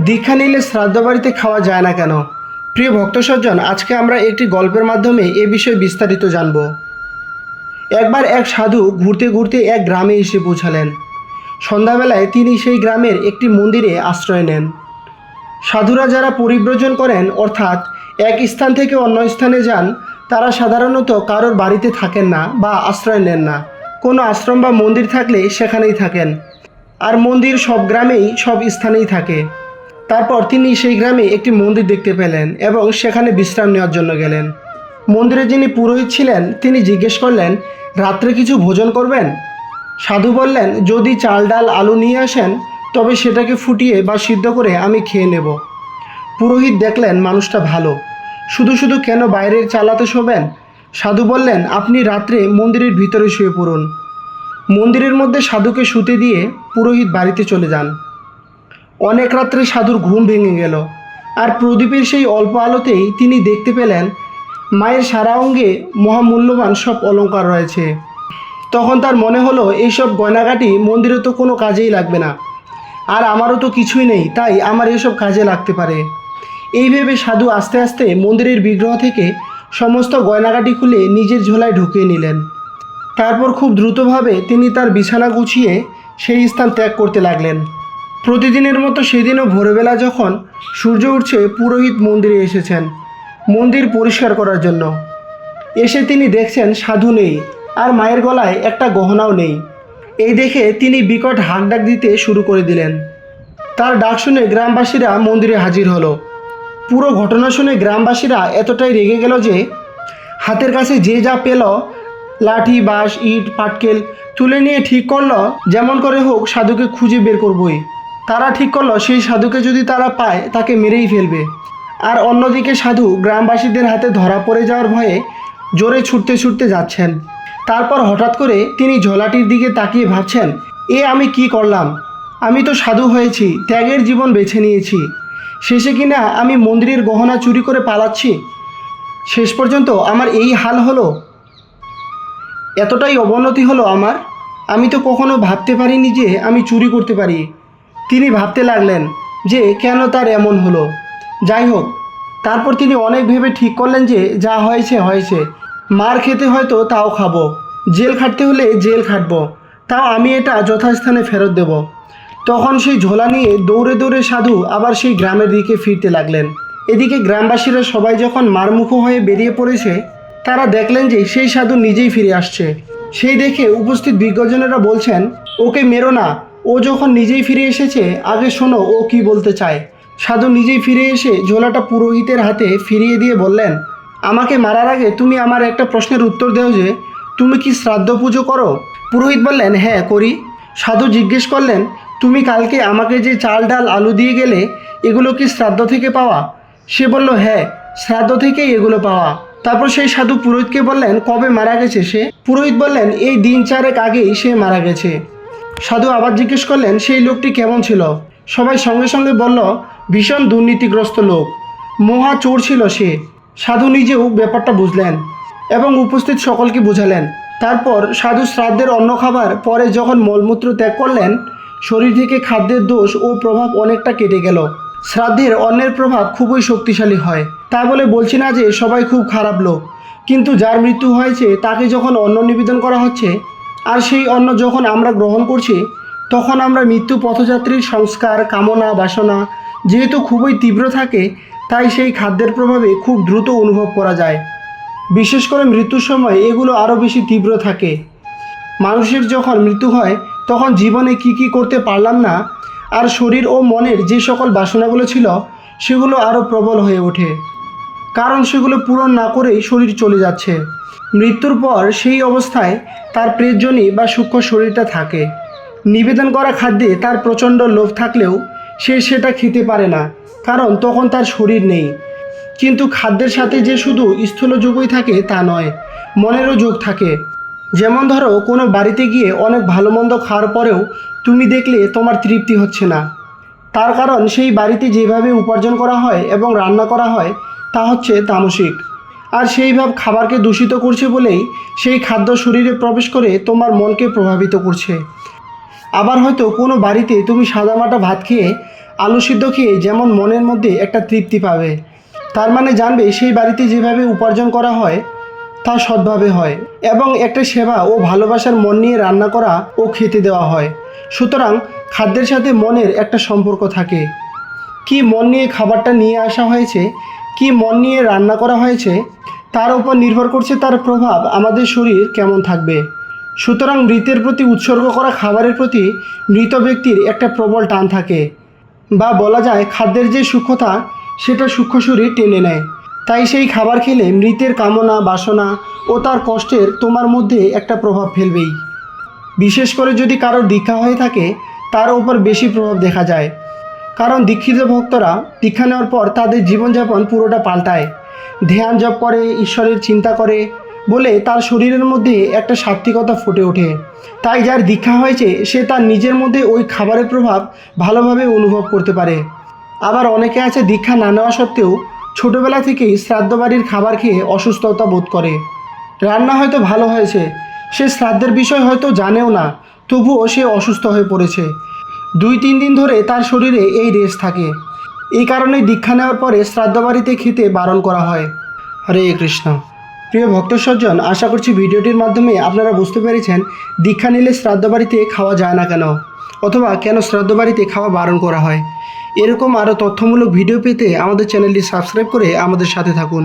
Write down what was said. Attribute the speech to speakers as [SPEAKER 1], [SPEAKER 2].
[SPEAKER 1] দীক্ষা নিলে শ্রাদ্ধ বাড়িতে খাওয়া যায় না কেন? প্রিয় ভক্ত সজ্জন আজকে আমরা একটি গল্পের মাধ্যমে এ বিষয়ে বিস্তারিত জানব। একবার এক সাধু ঘুরতে ঘুরতে এক গ্রামে এসে পৌঁছালেন। সন্ধ্যাবেলায় তিনি সেই গ্রামের একটি মন্দিরে আশ্রয় নেন। সাধুরা যারা পরিব্রজন করেন, অর্থাৎ এক স্থান থেকে অন্য স্থানে যান, তারা সাধারণত কারোর বাড়িতে থাকেন না বা আশ্রয় নেন না। কোনো আশ্রম বা মন্দির থাকলে সেখানেই থাকেন। আর মন্দির সব গ্রামেই, সব স্থানেই থাকে। তারপর তিনি সেই গ্রামে একটি মন্দির দেখতে পেলেন এবং সেখানে বিশ্রাম নেওয়ার জন্য গেলেন। মন্দিরে যিনি পুরোহিত ছিলেন, তিনি জিজ্ঞেস করলেন, রাত্রে কিছু ভোজন করবেন? সাধু বললেন, যদি চাল ডাল আলু নিয়ে আসেন, তবে সেটাকে ফুটিয়ে বা সিদ্ধ করে আমি খেয়ে নেব। পুরোহিত দেখলেন মানুষটা ভালো। শুধু শুধু কেন বাইরের চালাতে শোবেন? সাধু বললেন, আপনি রাত্রে মন্দিরের ভিতরে শুয়ে পড়ুন। মন্দিরের মধ্যে সাধুকে শুতে দিয়ে পুরোহিত বাড়িতে চলে যান। অনেক রাত্রে সাধুর ঘুম ভেঙে গেল, আর প্রদীপের সেই অল্প আলোতেই তিনি দেখতে পেলেন, মায়ের সারা অঙ্গে মহামূল্যবান সব অলঙ্কার রয়েছে। তখন তার মনে হলো, এইসব গয়নাগাটি মন্দিরে তো কোনো কাজেই লাগবে না। আর আমারও তো কিছুই নেই, তাই আমার এসব কাজে লাগতে পারে। এই ভেবে সাধু আস্তে আস্তে মন্দিরের বিগ্রহ থেকে সমস্ত গয়নাগাটি খুলে নিজের ঝোলায় ঢুকিয়ে নিলেন। তারপর খুব দ্রুতভাবে তিনি তার বিছানা গুছিয়ে সেই স্থান ত্যাগ করতে লাগলেন। প্রতিদিনের মতো সেদিনও ভোরবেলা যখন সূর্য উঠছে, পুরোহিত মন্দিরে এসেছেন। মন্দির পরিষ্কার করার জন্য। এসে তিনি দেখছেন সাধু নেই, আর মায়ের গলায় একটা গহনাও নেই। এই দেখে তিনি বিকট হাঁক ডাক দিতে শুরু করে দিলেন। তার ডাক শুনে গ্রামবাসীরা মন্দিরে হাজির হলো। পুরো ঘটনা শুনে গ্রামবাসীরা এতটাই রেগে গেল যে, হাতের কাছে যে যা পেল, লাঠি, বাঁশ, ইট, পাটকেল, তুলে নিয়ে ঠিক করল, যেমন করে হোক সাধুকে খুঁজে বের করবই। তারা ঠিক করল, সেই সাধুকে যদি তারা পায়, তাকে মেরেই ফেলবে। আর অন্যদিকে সাধু গ্রামবাসীদের হাতে ধরা পড়ে যাওয়ার ভয়ে জোরে ছুটতে ছুটতে যাচ্ছেন। তারপর হঠাৎ করে তিনি ঝোলাটির দিকে তাকিয়ে ভাবছেন, এ আমি কি করলাম? আমি তো সাধু হয়েছি, ত্যাগের জীবন বেছে নিয়েছি। শেষে কিনা আমি মন্দিরের গহনা চুরি করে পালাচ্ছি? শেষ পর্যন্ত আমার এই হাল হলো? এতটাই অবনতি হলো আমার? আমি তো কখনো ভাবতে পারিনি যে আমি চুরি করতে পারি। তিনি ভাবতে লাগলেন যে কেন তার এমন হলো। যাই হোক, তারপর তিনি অনেক ভেবে ঠিক করলেন যে যা হয়েছে হয়েছে। মার খেতে হয়তো তাও খাব। জেল খাটতে হলে জেল খাটবো। তাও আমি এটা যথাস্থানে ফেরত দেব। তখন সেই ঝোলা নিয়ে দৌড়ে দৌড়ে সাধু আবার সেই গ্রামের দিকে ফিরতে লাগলেন। এদিকে গ্রামবাসীরা সবাই যখন মারমুখো হয়ে বেরিয়ে পড়েছে, তারা দেখলেন যে সেই সাধু নিজেই ফিরে আসছে। সেই দেখে উপস্থিত বিজ্ঞজনেরা বলছেন, ওকে মেরো না ও যখন নিজেই ফিরে এসেছে, আগে শোনো ও কি বলতে চায়। সাধু নিজেই ফিরে এসে ঝোলাটা পুরোহিতের হাতে ফিরিয়ে দিয়ে বললেন, আমাকে মারার আগে তুমি আমার একটা প্রশ্নের উত্তর দেও যে, তুমি কি শ্রাদ্ধ পুজো করো? পুরোহিত বললেন হ্যাঁ করি। সাধু জিজ্ঞেস করলেন, তুমি কালকে আমাকে যে চাল, ডাল, আলু দিয়ে গেলে এগুলো কি শ্রাদ্ধ থেকে পাওয়া? সে বলল হ্যাঁ শ্রাদ্ধ থেকেই এগুলো পাওয়া। তারপর সেই সাধু পুরোহিতকে বললেন, কবে মারা গেছে সে? পুরোহিত বললেন, এই দিন চারেক আগেই সে মারা গেছে। সাধু আবার জিজ্ঞেস করলেন, সেই লোকটি কেমন ছিল? সবাই সঙ্গে সঙ্গে বলল, ভীষণ দুর্নীতিগ্রস্ত লোক। মহা চোর ছিল সে। সাধু নিজেও ব্যাপারটা বুঝলেন এবং উপস্থিত সকলকে বুঝালেন। তারপর সাধু শ্রাদ্ধের অন্ন খাবার পরে যখন মলমূত্র ত্যাগ করলেন, শরীর থেকে খাদ্যের দোষ ও প্রভাব অনেকটা কেটে গেল। শ্রাদ্ধের অন্যের প্রভাব খুবই শক্তিশালী হয়। তা বলে বলছি না যে সবাই খুব খারাপ লোক, কিন্তু যার মৃত্যু হয়েছে তাকে যখন অন্ন নিবেদন করা হচ্ছে আর সেই অন্ন যখন আমরা গ্রহণ করছি, তখন আমরা মৃত্যু পথযাত্রীর সংস্কার, কামনা, বাসনা যেহেতু খুবই তীব্র থাকে, তাই সেই খাদ্যের প্রভাবে খুব দ্রুত অনুভব করা যায়। বিশেষ করে মৃত্যুর সময় এগুলো আরও বেশি তীব্র থাকে। মানুষের যখন মৃত্যু হয়, তখন জীবনে কি কি করতে পারলাম না, আর শরীর ও মনের যে সকল বাসনাগুলো ছিল, সেগুলো আরও প্রবল হয়ে ওঠে। কারণ সেগুলো পূরণ না করেই শরীর চলে যাচ্ছে। মৃত্যুর পর সেই অবস্থায় তার প্রেজনী বা সূক্ষ্ম শরীরটা থাকে। নিবেদন করা খাদ্যে তার প্রচণ্ড লোভ থাকলেও সে সেটা খেতে পারে না, কারণ তখন তার শরীর নেই। কিন্তু খাদ্যের সাথে যে শুধু স্থূল যোগই থাকে তা নয়, মনেরও যোগ থাকে। যেমন ধরো, কোনো বাড়িতে গিয়ে অনেক ভালো মন্দ খাওয়ার পরেও তুমি দেখলে তোমার তৃপ্তি হচ্ছে না। তার কারণ সেই বাড়িতে যেভাবে উপার্জন করা হয় এবং রান্না করা হয় তা হচ্ছে তামসিক। আর সেই ভাব খাবারকে দূষিত করছে বলেই সেই খাদ্য শরীরে প্রবেশ করে তোমার মনকে প্রভাবিত করছে। আবার হয়তো কোনো বাড়িতে তুমি সাদামাটা ভাত খেয়ে আলু সিদ্ধ খেয়ে যেমন মনের মধ্যে একটা তৃপ্তি পাবে, তার মানে জানবে সেই বাড়িতে যেভাবে উপার্জন করা হয়, তা সৎভাবে হয় এবং একটা সেবা ও ভালোবাসার মন নিয়ে রান্না করা ও খেতে দেওয়া হয়। সুতরাং খাদ্যের সাথে মনের একটা সম্পর্ক থাকে। কি মন নিয়ে খাবারটা নিয়ে আসা হয়েছে কি মন নিয়ে রান্না করা হয়েছে, তার উপর নির্ভর করছে তার প্রভাব আমাদের শরীর কেমন থাকবে। সুতরাং মৃতের প্রতি উৎসর্গ করা খাবারের প্রতি মৃত ব্যক্তির একটা প্রবল টান থাকে বা বলা যায় খাদ্যের যে সূক্ষ্মতা, সেটা সূক্ষ্ম শরীর টেনে নেয়। তাই সেই খাবার খেলে মৃতের কামনা, বাসনা ও তার কষ্টের তোমার মধ্যে একটা প্রভাব ফেলবেই। বিশেষ করে যদি কারোর দীক্ষা হয়ে থাকে, তার ওপর বেশি প্রভাব দেখা যায়। কারণ দীক্ষিত ভক্তরা দীক্ষা নেওয়ার পর তাদের জীবনযাপন পুরোটা পাল্টায়। ধ্যান জপ করে, ঈশ্বরের চিন্তা করে বলে তার শরীরের মধ্যে একটা সাত্বিকতা ফুটে ওঠে। তাই যার দীক্ষা হয়েছে, সে তার নিজের মধ্যে ওই খাবারের প্রভাব ভালোভাবে অনুভব করতে পারে। আবার অনেকে আছে দীক্ষা না নেওয়া সত্ত্বেও ছোটোবেলা থেকেই শ্রাদ্ধ বাড়ির খাবার খেয়ে অসুস্থতা বোধ করে। রান্না হয়তো ভালো হয়েছে, সে শ্রাদ্ধের বিষয় হয়তো জানেও না, তবুও সে অসুস্থ হয়ে পড়েছে। দুই তিন দিন ধরে তার শরীরে এই রেস থাকে। এই কারণেই দীক্ষা নেওয়ার পরে শ্রাদ্ধ বাড়িতে খেতে বারণ করা হয়। হরে কৃষ্ণ। প্রিয় ভক্ত সজ্জন আশা করছি ভিডিওটির মাধ্যমে আপনারা বুঝতে পেরেছেন দীক্ষা নিলে শ্রাদ্ধ বাড়িতে খাওয়া যায় না কেন, অথবা কেন শ্রাদ্ধ বাড়িতে খাওয়া বারণ করা হয়। এরকম আরও তথ্যমূলক ভিডিও পেতে আমাদের চ্যানেলটি সাবস্ক্রাইব করে আমাদের সাথে থাকুন।